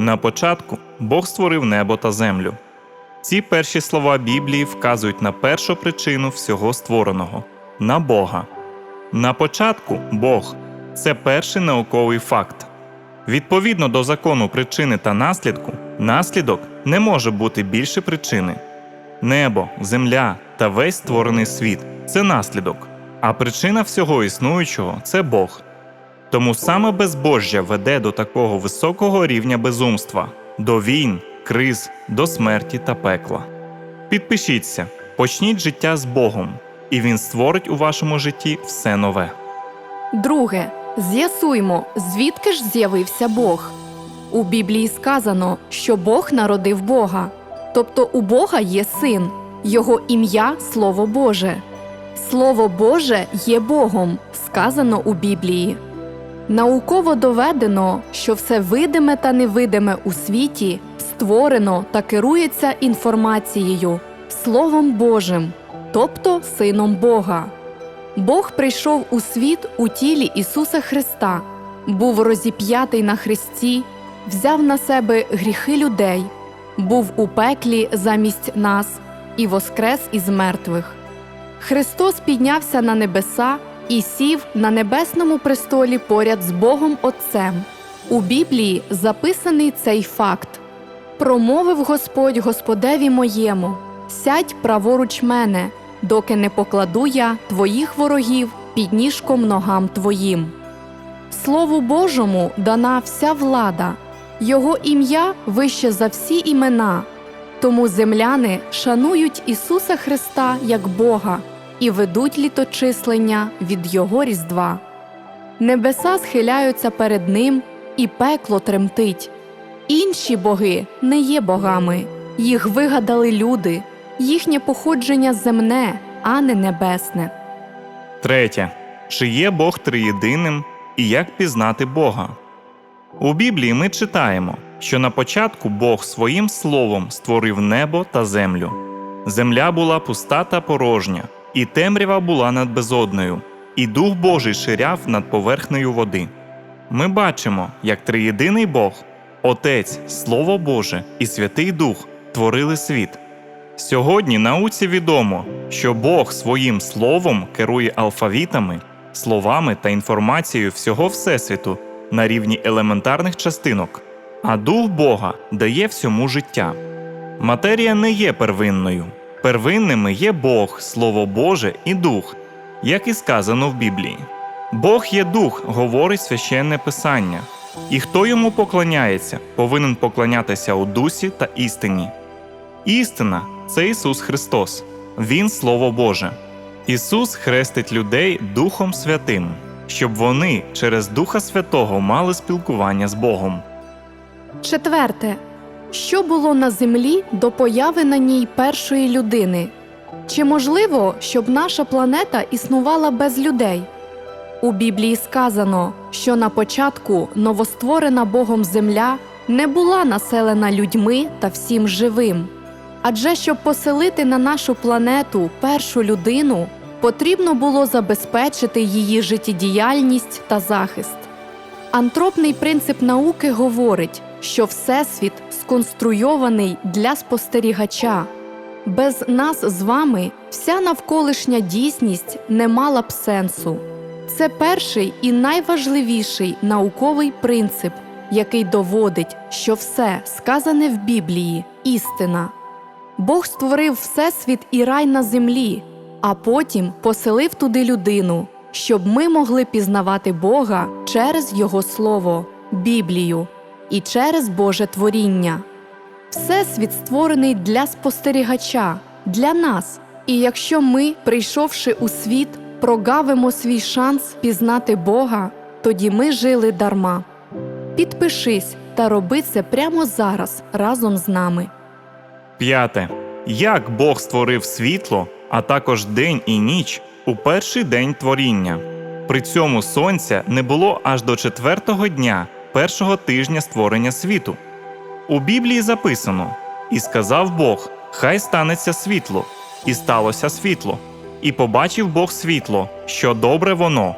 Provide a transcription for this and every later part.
На початку Бог створив небо та землю. Ці перші слова Біблії вказують на першу причину всього створеного на Бога. На початку Бог це перший науковий факт. Відповідно до закону причини та наслідку, наслідок не може бути більше причини. Небо, земля та весь створений світ це наслідок, а причина всього існуючого це Бог. Тому саме безбожжя веде до такого високого рівня безумства, до війн, криз, до смерті та пекла. Підпишіться, почніть життя з Богом, і Він створить у вашому житті все нове. Друге, з'ясуймо, звідки ж з'явився Бог. У Біблії сказано, що Бог народив Бога, тобто у Бога є син, його ім'я Слово Боже. Слово Боже є Богом, сказано у Біблії. Науково доведено, що все видиме та невидиме у світі створено та керується інформацією, Словом Божим, тобто Сином Бога. Бог прийшов у світ у тілі Ісуса Христа, був розіп'ятий на хресті, взяв на себе гріхи людей, був у пеклі замість нас і воскрес із мертвих. Христос піднявся на небеса і сів на небесному престолі поряд з Богом Отцем. У Біблії записаний цей факт. Промовив Господь Господеві моєму: сядь праворуч мене, доки не покладу я твоїх ворогів під ніжком ногам твоїм. Слову Божому дана вся влада, Його ім'я вище за всі імена. Тому земляни шанують Ісуса Христа як Бога і ведуть літочислення від Його Різдва. Небеса схиляються перед Ним, і пекло тремтить. Інші боги не є богами, їх вигадали люди, їхнє походження земне, а не небесне. Третє. Чи є Бог триєдиним і як пізнати Бога? У Біблії ми читаємо, що на початку Бог своїм словом створив небо та землю. Земля була пуста та порожня, і темрява була над безодною, і Дух Божий ширяв над поверхнею води. Ми бачимо, як триєдиний Бог, Отець, Слово Боже і Святий Дух творили світ. Сьогодні науці відомо, що Бог своїм словом керує алфавітами, словами та інформацією всього Всесвіту на рівні елементарних частинок, а Дух Бога дає всьому життя. Матерія не є первинною. Первинними є Бог, Слово Боже і Дух, як і сказано в Біблії. Бог є дух, говорить священне Писання, і хто йому поклоняється, повинен поклонятися у дусі та істині. Істина це Ісус Христос, Він Слово Боже. Ісус хрестить людей Духом Святим, щоб вони через Духа Святого мали спілкування з Богом. Четверте. Що було на землі до появи на ній першої людини? Чи можливо, щоб наша планета існувала без людей? У Біблії сказано, що на початку новостворена Богом земля не була населена людьми та всім живим. Адже щоб поселити на нашу планету першу людину, потрібно було забезпечити її життєдіяльність та захист. Антропний принцип науки говорить, що Всесвіт сконструйований для спостерігача. Без нас з вами вся навколишня дійсність не мала б сенсу. Це перший і найважливіший науковий принцип, який доводить, що все сказане в Біблії істина. Бог створив Всесвіт і рай на землі, а потім поселив туди людину, щоб ми могли пізнавати Бога через Його Слово, Біблію і через Боже творіння. Всесвіт створений для спостерігача, для нас. І якщо ми, прийшовши у світ, прогавимо свій шанс пізнати Бога, тоді ми жили дарма. Підпишись та роби це прямо зараз разом з нами. П'яте. Як Бог створив світло, а також день і ніч у перший день творіння. При цьому сонця не було аж до четвертого дня першого тижня створення світу. У Біблії записано: І сказав Бог: Хай станеться світло, і сталося світло. І побачив Бог світло, що добре воно,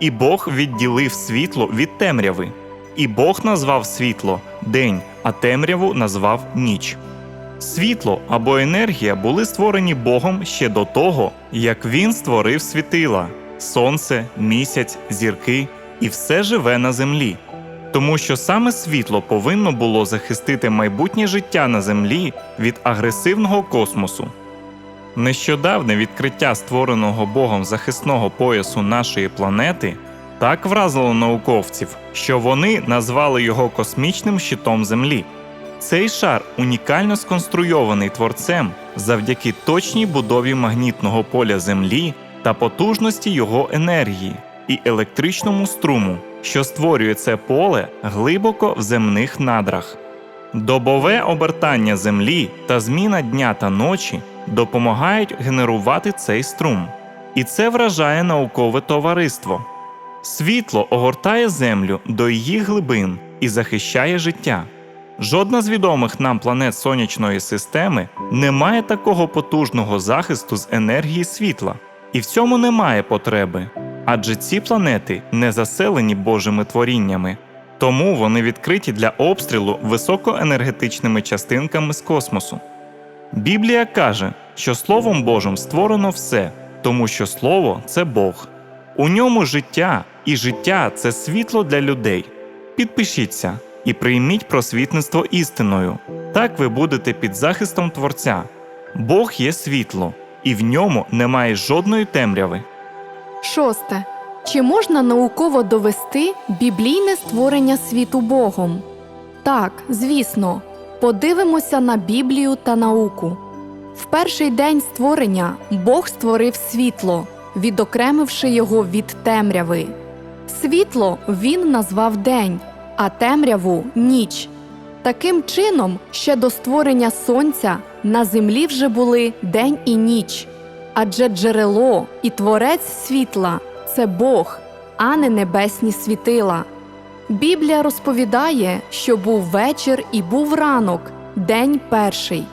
і Бог відділив світло від темряви. І Бог назвав світло день, а темряву назвав ніч. Світло або енергія були створені Богом ще до того, як він створив світила, сонце, місяць, зірки і все живе на землі. Тому що саме світло повинно було захистити майбутнє життя на землі від агресивного космосу. Нещодавне відкриття створеного Богом захисного поясу нашої планети так вразило науковців, що вони назвали його космічним щитом Землі. Цей шар унікально сконструйований творцем завдяки точній будові магнітного поля Землі та потужності його енергії і електричному струму, що створює це поле глибоко в земних надрах. Добове обертання Землі та зміна дня та ночі допомагають генерувати цей струм, і це вражає наукове товариство. Світло огортає Землю до її глибин і захищає життя. Жодна з відомих нам планет сонячної системи не має такого потужного захисту з енергії світла, і в цьому немає потреби, адже ці планети не заселені Божими творіннями, тому вони відкриті для обстрілу високоенергетичними частинками з космосу. Біблія каже, що Словом Божим створено все, тому що Слово це Бог. У ньому життя, і життя це світло для людей. Підпишіться і прийміть просвітництво істиною. Так ви будете під захистом Творця. Бог є світло, і в ньому немає жодної темряви. Шосте. Чи можна науково довести біблійне створення світу Богом? Так, звісно. Подивимося на Біблію та науку. В перший день створення Бог створив світло, відокремивши його від темряви. Світло він назвав день, а темряву ніч. Таким чином, ще до створення сонця на землі вже були день і ніч. Адже джерело і творець світла це Бог, а не небесні світила. Біблія розповідає, що був вечір і був ранок, день перший.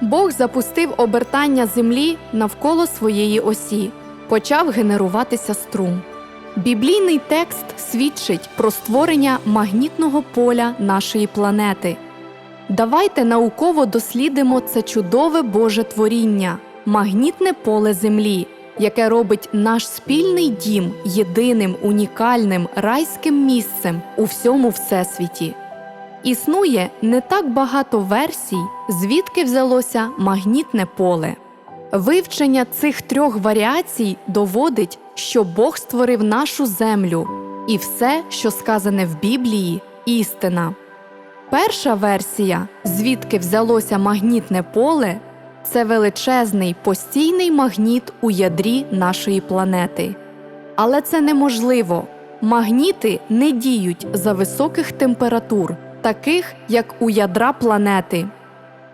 Бог запустив обертання землі навколо своєї осі, почав генеруватися струм. Біблійний текст свідчить про створення магнітного поля нашої планети. Давайте науково дослідимо це чудове Боже творіння, магнітне поле Землі, яке робить наш спільний дім єдиним унікальним райським місцем у всьому всесвіті. Існує не так багато версій, звідки взялося магнітне поле. Вивчення цих трьох варіацій доводить, що Бог створив нашу землю, і все, що сказане в Біблії, істина. Перша версія, звідки взялося магнітне поле, це величезний постійний магніт у ядрі нашої планети. Але це неможливо. Магніти не діють за високих температур, таких як у ядра планети.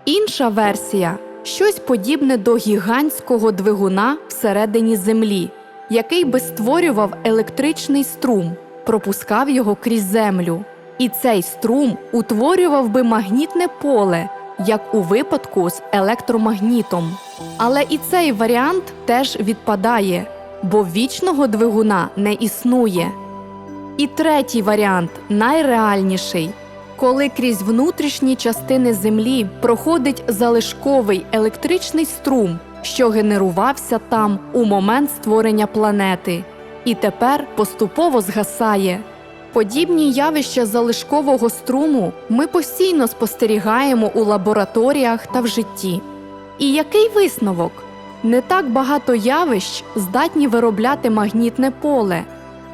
Інша версія щось подібне до гігантського двигуна всередині Землі, який би створював електричний струм, пропускав його крізь землю. І цей струм утворював би магнітне поле, як у випадку з електромагнітом. Але і цей варіант теж відпадає, бо вічного двигуна не існує. І третій варіант найреальніший. Коли крізь внутрішні частини Землі проходить залишковий електричний струм, що генерувався там у момент створення планети, і тепер поступово згасає. Подібні явища залишкового струму ми постійно спостерігаємо у лабораторіях та в житті. І який висновок? Не так багато явищ здатні виробляти магнітне поле.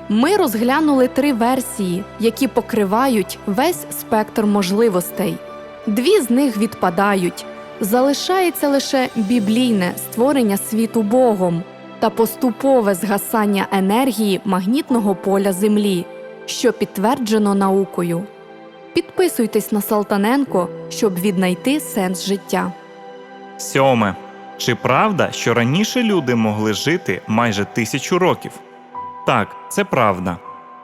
Ми розглянули три версії, які покривають весь спектр можливостей. Дві з них відпадають. Залишається лише біблійне створення світу Богом та поступове згасання енергії магнітного поля Землі, що підтверджено наукою. Підписуйтесь на Салтаненко, щоб віднайти сенс життя. Сьоме. Чи правда, що раніше люди могли жити майже тисячу років? Так, це правда.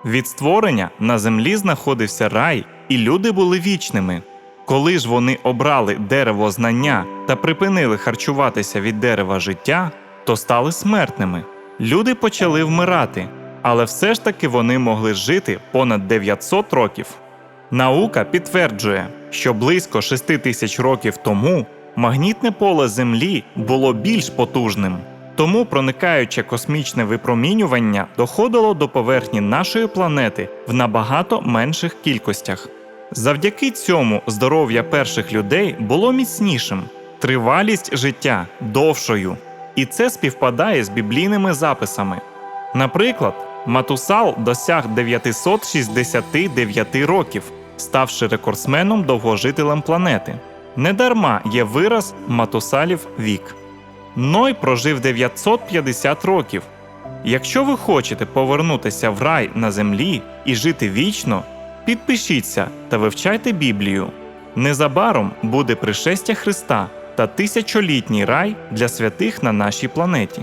Від створення на землі знаходився рай, і люди були вічними. Коли ж вони обрали дерево знання та припинили харчуватися від дерева життя, то стали смертними. Люди почали вмирати, але все ж таки вони могли жити понад 900 років. Наука підтверджує, що близько 6 тисяч років тому магнітне поле Землі було більш потужним, тому проникаюче космічне випромінювання доходило до поверхні нашої планети в набагато менших кількостях. Завдяки цьому здоров'я перших людей було міцнішим, тривалість життя довшою, і це співпадає з біблійними записами. Наприклад, Матусал досяг 969 років, ставши рекордсменом довгожителем планети. Недарма є вираз Матусалів вік. Ной прожив 950 років. Якщо ви хочете повернутися в рай на землі і жити вічно, підпишіться та вивчайте Біблію. Незабаром буде пришестя Христа та тисячолітній рай для святих на нашій планеті.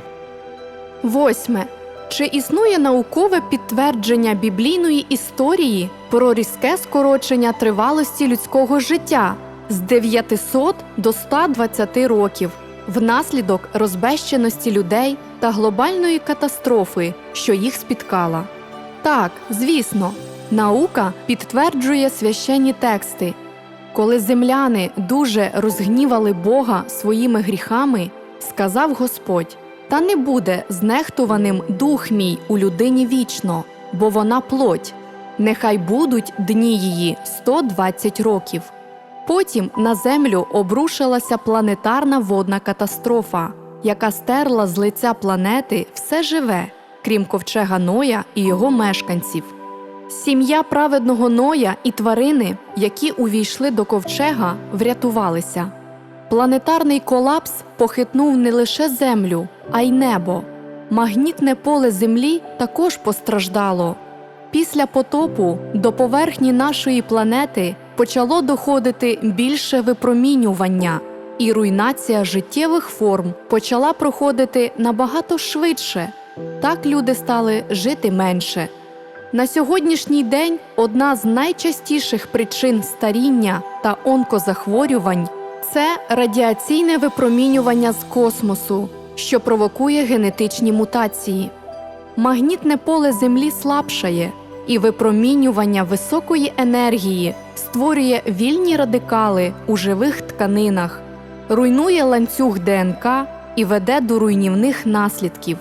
Восьме. Чи існує наукове підтвердження біблійної історії про різке скорочення тривалості людського життя з 900 до 120 років внаслідок розбещеності людей та глобальної катастрофи, що їх спіткала? Так, звісно, наука підтверджує священні тексти. Коли земляни дуже розгнівали Бога своїми гріхами, сказав Господь: Та не буде знехтуваним дух мій у людині вічно, бо вона плоть. Нехай будуть дні її 120 років. Потім на землю обрушилася планетарна водна катастрофа, яка стерла з лиця планети все живе, крім ковчега Ноя і його мешканців. Сім'я праведного Ноя і тварини, які увійшли до ковчега, врятувалися. Планетарний колапс похитнув не лише землю, а й небо. Магнітне поле Землі також постраждало. Після потопу до поверхні нашої планети почало доходити більше випромінювання, і руйнація життєвих форм почала проходити набагато швидше. Так люди стали жити менше. На сьогоднішній день одна з найчастіших причин старіння та онкозахворювань це радіаційне випромінювання з космосу, що провокує генетичні мутації. Магнітне поле Землі слабшає, і випромінювання високої енергії створює вільні радикали у живих тканинах, руйнує ланцюг ДНК і веде до руйнівних наслідків.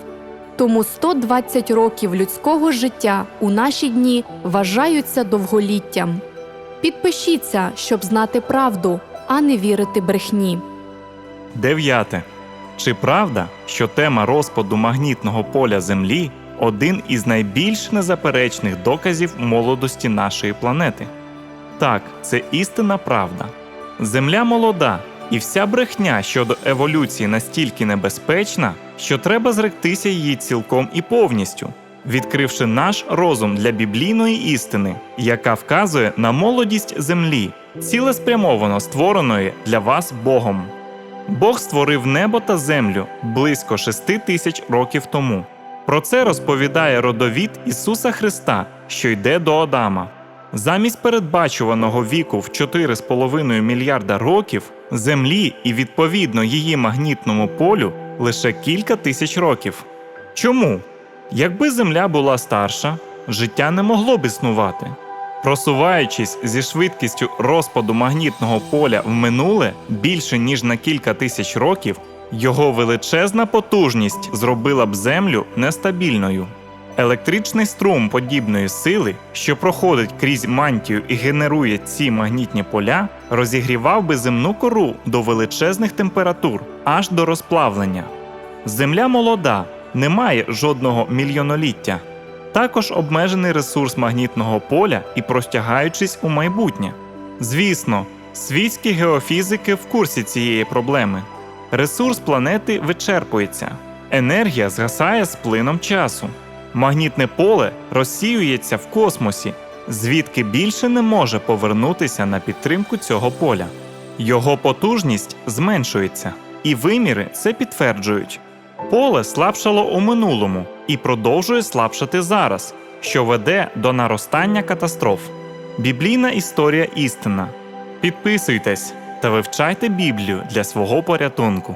Тому 120 років людського життя у наші дні вважаються довголіттям. Підпишіться, щоб знати правду, а не вірити брехні. Дев'яте. Чи правда, що тема розпаду магнітного поля Землі один із найбільш незаперечних доказів молодості нашої планети? Так, це істинна правда. Земля молода, і вся брехня щодо еволюції настільки небезпечна, що треба зректися її цілком і повністю, відкривши наш розум для біблійної істини, яка вказує на молодість землі, цілеспрямовано створеної для вас Богом. Бог створив небо та землю близько шести тисяч років тому. Про це розповідає родовід Ісуса Христа, що йде до Адама. Замість передбачуваного віку в 4,5 мільярда років Землі і відповідно її магнітному полю лише кілька тисяч років. Чому? Якби Земля була старша, життя не могло б існувати. Просуваючись зі швидкістю розпаду магнітного поля в минуле більше ніж на кілька тисяч років, його величезна потужність зробила б Землю нестабільною. Електричний струм подібної сили, що проходить крізь мантію і генерує ці магнітні поля, розігрівав би земну кору до величезних температур аж до розплавлення. Земля молода, не має жодного мільйоноліття. Також обмежений ресурс магнітного поля і простягаючись у майбутнє. Звісно, світські геофізики в курсі цієї проблеми. Ресурс планети вичерпується, енергія згасає з плином часу. Магнітне поле розсіюється в космосі, звідки більше не може повернутися на підтримку цього поля. Його потужність зменшується, і виміри це підтверджують. Поле слабшало у минулому і продовжує слабшати зараз, що веде до наростання катастроф. Біблійна історія істина. Підписуйтесь та вивчайте Біблію для свого порятунку.